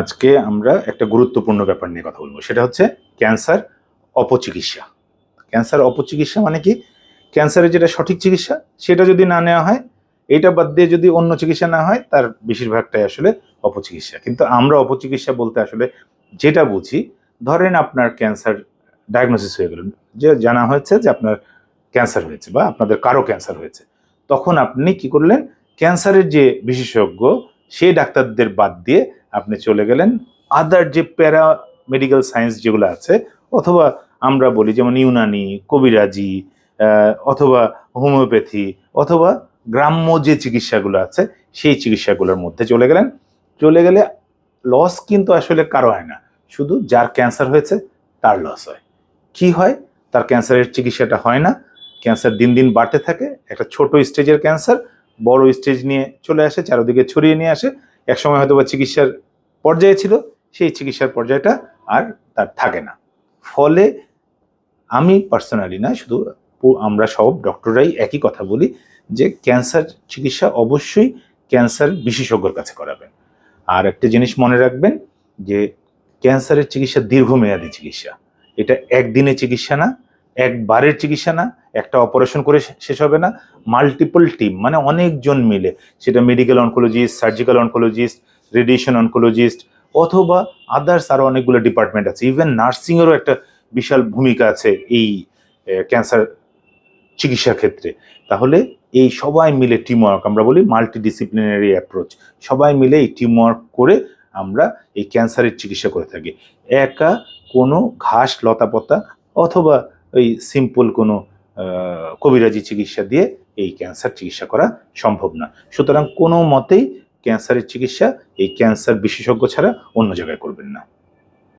আজকে আমরা একটা গুরুত্বপূর্ণ ব্যাপার নিয়ে কথা বলব। সেটা হচ্ছে ক্যান্সার অপচিকিৎসা। ক্যান্সার অপচিকিৎসা মানে কি? ক্যান্সারের যেটা সঠিক চিকিৎসা, সেটা যদি না নেওয়া হয়, এটা বাদ দিয়ে যদি অন্য চিকিৎসা না হয়, তার বেশিরভাগটাই আসলে অপচিকিৎসা। কিন্তু আমরা অপচিকিৎসা বলতে আসলে যেটা বুঝি, ধরেন আপনার ক্যান্সার ডায়াগনোসিস হয়ে গেল। যে জানা হয়েছে যে আপনার ক্যান্সার হয়েছে বা আপনাদের কারও ক্যান্সার হয়েছে। তখন আপনি কি করলেন? ক্যান্সারের যে বিশেষজ্ঞ সেই ডাক্তারদের বাদ দিয়ে আপনি চলে গেলেন। আদার যে প্যারা মেডিকেল সায়েন্স যেগুলো আছে, অথবা আমরা বলি যেমন ইউনানি, কবিরাজি অথবা হোমিওপ্যাথি, অথবা গ্রাম্য যে চিকিৎসাগুলো আছে, সেই চিকিৎসাগুলোর মধ্যে চলে গেলেন। চলে গেলে লস কিন্তু আসলে কারও হয় না। শুধু যার ক্যান্সার হয়েছে, তার লস হয়। কি হয়? তার ক্যান্সারের চিকিৎসাটা হয় না। ক্যান্সার দিন দিন বাড়তে থাকে। একটা ছোট স্টেজের ক্যান্সার বড় স্টেজ নিয়ে চলে আসে, চারিদিকে ছড়িয়ে নিয়ে আসে। একসময় হয়তো বা চিকিৎসার পর্যায়ে ছিল, সেই চিকিৎসার পর্যায়টা আর তার থাকে না। ফলে আমি পার্সোনালি না, শুধু আমরা সব ডক্টররাই একই কথা বলি যে ক্যান্সার চিকিৎসা অবশ্যই ক্যান্সার বিশেষজ্ঞর কাছে করাবেন। আর একটা জিনিস মনে রাখবেন যে ক্যান্সারের চিকিৎসা দীর্ঘমেয়াদী চিকিৎসা। এটা একদিনে চিকিৎসা না, একবারের চিকিৎসা না একটা অপারেশন করে শেষ হবে না মাল্টিপল টিম মানে অনেকজন মিলে। সেটা medical oncologist surgical oncologist radiation oncologist অথবা আদার্স আরও অনেকগুলো ডিপার্টমেন্ট আছে। ইভেন নার্সিংয়েরও একটা বিশাল ভূমিকা আছে এই ক্যান্সার চিকিৎসার ক্ষেত্রে। তাহলে এই সবাই মিলে টিম ওয়ার্ক আমরা বলি মাল্টি ডিসিপ্লিনারি অ্যাপ্রোচ সবাই মিলে এই টিম ওয়ার্ক করে আমরা এই ক্যান্সারের চিকিৎসা করে থাকি। একা কোনো ঘাস, লতাপাতা, অথবা ওই সিম্পল কোনো কবিরাজি চিকিৎসা দিয়ে এই ক্যান্সার চিকিৎসা করা সম্ভব না। সুতরাং কোনো মতেই ক্যান্সারের চিকিৎসা এই ক্যান্সার বিশেষজ্ঞ ছাড়া অন্য জায়গায় করবেন না।